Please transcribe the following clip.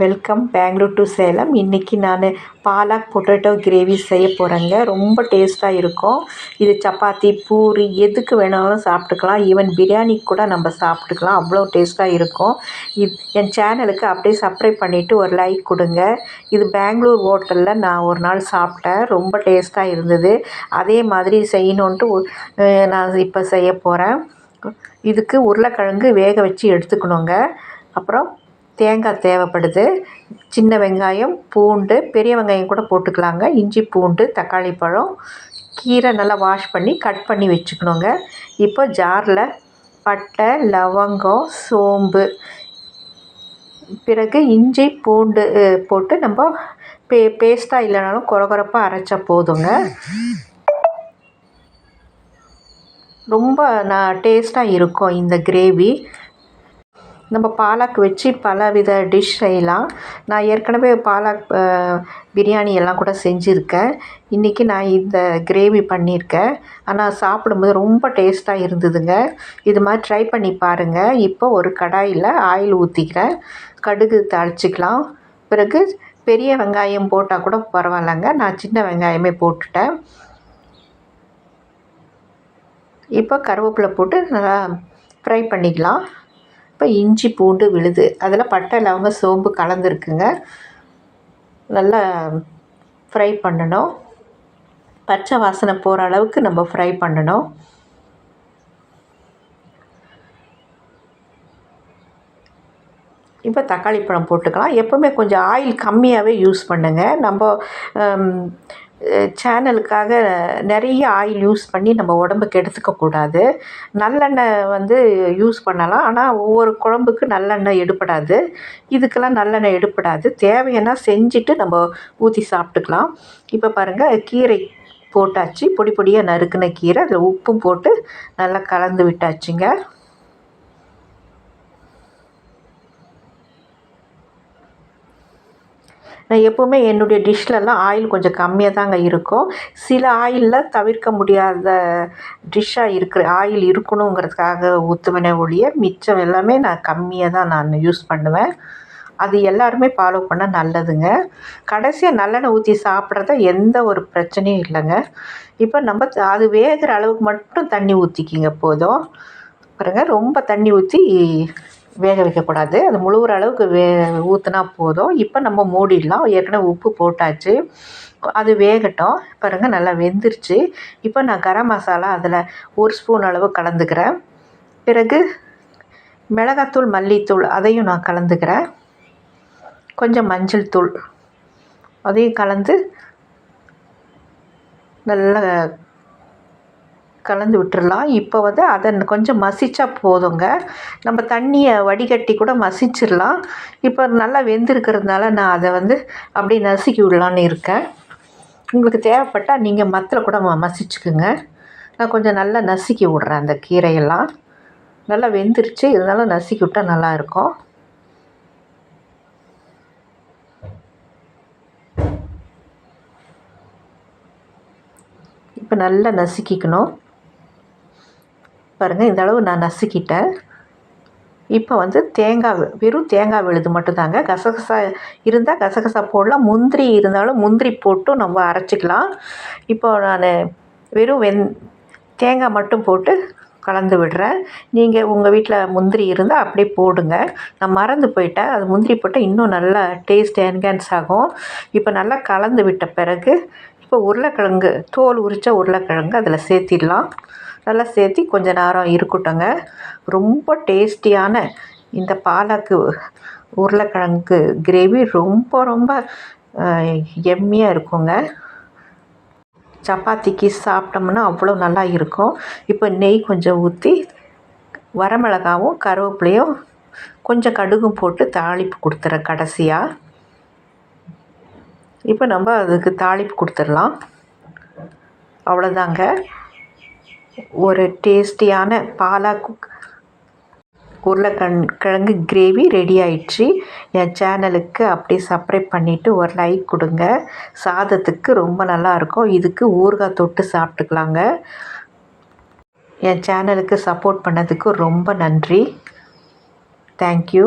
Welcome Bangalore to Salem இன்றைக்கி நான் palak potato gravy செய்ய போகிறேங்க ரொம்ப டேஸ்ட்டாக இருக்கும். இது சப்பாத்தி பூரி எதுக்கு வேணாலும் சாப்பிட்டுக்கலாம். ஈவன் பிரியாணி கூட நம்ம சாப்பிட்டுக்கலாம். அவ்வளோ டேஸ்ட்டாக இருக்கும். இது என் சேனலுக்கு அப்படியே சப்ஸ்கிரைப் பண்ணிவிட்டு ஒரு லைக் கொடுங்க. இது பெங்களூர் ஹோட்டலில் நான் ஒரு நாள் சாப்பிட்டேன். ரொம்ப டேஸ்ட்டாக இருந்தது. அதே மாதிரி செய்யணுன்ட்டு நான் இப்போ செய்ய போகிறேன் இதுக்கு உருளைக்கிழங்கு வேக வச்சு எடுத்துக்கணுங்க. அப்புறம் தேங்காய் தேவைப்படுது. சின்ன வெங்காயம் பூண்டு பெரிய வெங்காயம் கூட போட்டுக்கலாங்க. இஞ்சி பூண்டு தக்காளி பழம் கீரை நல்லா வாஷ் பண்ணி கட் பண்ணி வச்சுக்கணுங்க. இப்போ ஜாரில் பட்டை லவங்கம் சோம்பு பிறகு இஞ்சி பூண்டு போட்டு நம்ம பே பேஸ்ட்டாக இல்லைனாலும் குறகுறப்பாக அரைச்சா போதுங்க. ரொம்ப நான் டேஸ்ட்டாக இருக்கும் இந்த கிரேவி நம்ம பாலாக் வச்சு பலவித டிஷ் செய்யலாம். நான் ஏற்கனவே பாலாக் பிரியாணி எல்லாம் கூட செஞ்சுருக்கேன். இன்றைக்கி நான் இந்த கிரேவி பண்ணியிருக்கேன் ஆனால் சாப்பிடும்போது ரொம்ப டேஸ்ட்டாக இருந்ததுங்க. இது மாதிரி ட்ரை பண்ணி பாருங்கள் இப்போ ஒரு கடாயில் ஆயில் ஊற்றிக்கிறேன் கடுகு தாளிச்சிக்கலாம். பிறகு பெரிய வெங்காயம் போட்டால் கூட பரவாயில்லைங்க. நான் சின்ன வெங்காயமே போட்டுட்டேன். இப்போ கருவேப்பிலை போட்டு நல்லா ஃப்ரை பண்ணிக்கலாம். இப்போ இஞ்சி பூண்டு விழுது. அதில் பட்டை லவங்க சோம்பு கலந்துருக்குங்க. நல்லா ஃப்ரை பண்ணணும். பச்சை வாசனை போகிற அளவுக்கு நம்ம ஃப்ரை பண்ணணும். இப்போ தக்காளி பழம் போட்டுக்கலாம். எப்போவுமே கொஞ்சம் ஆயில் கம்மியாகவே யூஸ் பண்ணுங்கள் நம்ம சேனலுக்காக நிறைய ஆயில் யூஸ் பண்ணி நம்ம உடம்புக்கு எடுத்துக்கக்கூடாது நல்லெண்ணெய் வந்து யூஸ் பண்ணலாம். ஆனால் ஒவ்வொரு குழம்புக்கு நல்லெண்ணெய் எடுப்படாது இதுக்கெல்லாம் நல்லெண்ணெய் எடுப்படாது தேவையான செஞ்சுட்டு நம்ம ஊற்றி சாப்பிட்டுக்கலாம். இப்போ பாருங்கள் கீரை போட்டாச்சு. பொடி பொடியாக நறுக்குன கீரை. அதில் உப்பும் போட்டு நல்லா கலந்து விட்டாச்சுங்க. நான் எப்போவுமே என்னுடைய டிஷ்லலாம் ஆயில் கொஞ்சம் கம்மியாக தாங்க இருக்கும். சில ஆயிலில் தவிர்க்க முடியாத டிஷ்ஷாக இருக்கிற ஆயில் இருக்கணுங்கிறதுக்காக ஊற்றுவேனே ஒழிய மிச்சம் எல்லாமே நான் கம்மியாக தான் நான் யூஸ் பண்ணுவேன். அது எல்லாருமே ஃபாலோ பண்ணால் நல்லதுங்க. கடைசியாக நல்லெண்ணெய் ஊற்றி சாப்பிட்றத எந்த ஒரு பிரச்சனையும் இல்லைங்க. இப்போ நம்ம த- அது வேகிற அளவுக்கு மட்டும் தண்ணி ஊற்றிக்கிங்க போதும். பாருங்க ரொம்ப தண்ணி ஊற்றி வேக வைக்கக்கூடாது அது முழுகிற அளவுக்கு வே ஊற்றினா போதும். இப்போ நம்ம மூடிடலாம். ஏற்கனவே உப்பு போட்டாச்சு. அது வேகட்டும். பாருங்கள் நல்லா வெந்துருச்சு. இப்போ நான் கரம் மசாலா அதில் ஒரு ஸ்பூன் அளவு கலந்துக்கிறேன். பிறகு மிளகாத்தூள் மல்லித்தூள் அதையும் நான் கலந்துக்கிறேன். கொஞ்சம் மஞ்சள் தூள் அதையும் கலந்து நல்லா கலந்து விட்டுறலாம். இப்போ வந்து அதை கொஞ்சம் மசிச்சா போதுங்க. நம்ம தண்ணியை வடிகட்டி கூட மசிச்சிடலாம். இப்போ நல்லா வெந்திருக்கிறதுனால நான் அதை வந்து அப்படியே நசுக்கி விடலான்னு இருக்கேன். உங்களுக்கு தேவைப்பட்டால் நீங்கள் மத்தில் கூட மசிச்சுக்குங்க. நான் கொஞ்சம் நல்லா நசுக்கி விட்றேன் அந்த கீரையெல்லாம். நல்லா வெந்துருச்சு. இருந்தாலும் நசுக்கி விட்டால் நல்லாயிருக்கும் இப்போ நல்லா நசுக்கிக்கணும். பாருங்கள் இந்த அளவு நான் நசுக்கிட்டேன். இப்போ வந்து தேங்காய் வெறும் தேங்காய் விழுது மட்டும்தாங்க. கசகசா இருந்தால் கசகசா போடலாம். முந்திரி இருந்தாலும் முந்திரி போட்டும் நம்ம அரைச்சிக்கலாம். இப்போ நான் வெறும் வெந் தேங்காய் மட்டும் போட்டு கலந்து விடுறேன். நீங்கள் உங்கள் வீட்டில் முந்திரி இருந்தால் அப்படியே போடுங்க. நான் மறந்து போயிட்டேன். அது முந்திரி போட்டால் இன்னும் நல்லா டேஸ்ட் என்ஹான்ஸ் ஆகும். இப்போ நல்லா கலந்து விட்ட பிறகு இப்போ உருளைக்கிழங்கு தோல் உரித்த உருளைக்கிழங்கு அதில் சேர்த்திடலாம். நல்லா சேர்த்தி கொஞ்ச நேரம் இருக்கட்டுங்க ரொம்ப டேஸ்டியான இந்த பாலாக்கு உருளைக்கிழங்கு கிரேவி ரொம்ப ரொம்ப எம்மியாக இருக்குங்க. சப்பாத்திக்கு சாப்பிட்டோம்னா அவ்வளோ நல்லா இருக்கும். இப்போ நெய் கொஞ்சம் ஊற்றி வரமிளகாவும் கருவேப்பிலையும் கொஞ்சம் கடுகும் போட்டு தாளிப்பு கொடுத்துறேன் கடைசியாக இப்போ நம்ம அதுக்கு தாளிப்பு கொடுத்துடலாம். அவ்வளோதாங்க. ஒரு டேஸ்டியான பாலாக்கு உருளைக்கண் கிழங்கு கிரேவி ரெடி ஆயிடுச்சு. என் சேனலுக்கு அப்படியே சப்ஸ்கிரைப் பண்ணிவிட்டு ஒரு லைக் கொடுங்க. சாதத்துக்கு ரொம்ப நல்லா இருக்கும். இதுக்கு ஊறுகாய் தொட்டு சாப்பிட்டுக்கலாங்க. என் சேனலுக்கு சப்போர்ட் பண்ணதுக்கு ரொம்ப நன்றி. தேங்க்யூ